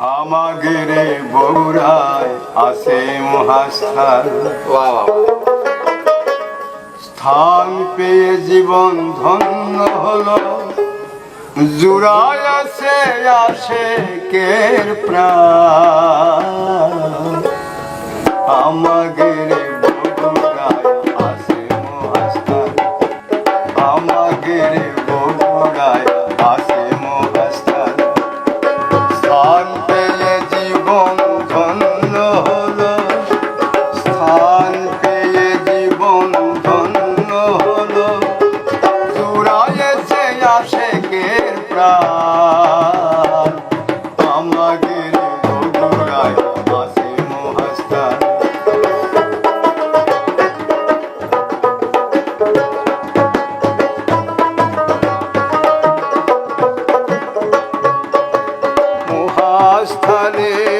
আমাদের বৌরায় আসে মহাস্থান। স্থান পেয়ে জীবন ধন্য হলো। জুড়ায় আসে আসে কের প্রাণ। আমাদের আশেকের আমাদের বগুড়ায় আছে মহাস্থান। মহাস্থানের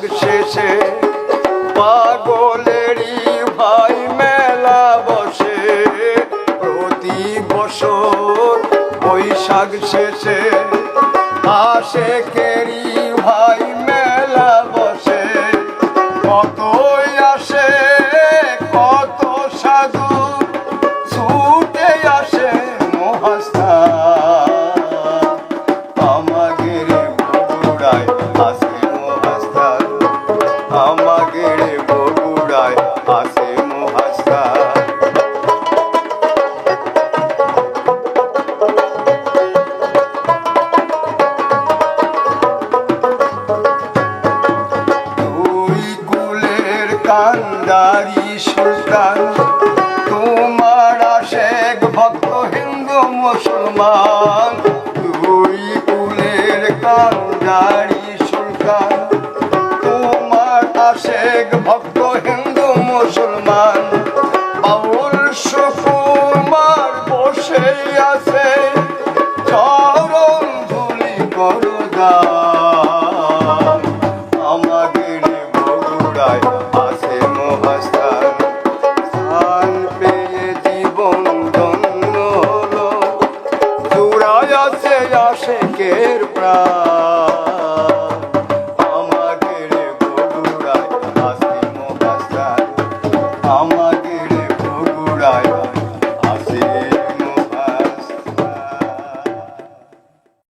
বৈশাখ শেষে পাগলেরই ভাই মেলা বসে। প্রতি বছর বৈশাখ শেষে আসে কেরি ভাই মেলা বসে। কতই আসে, কত সাধু ছুটে আসে মহাস্থান। আমাদের বগুড়ায় আছে কান্দারি সুলতান ভক্ত হিন্দু মুসলমান। দুই কুলের কান্দারি ভক্ত হিন্দু মুসলমান। বসে আছে প্রাণ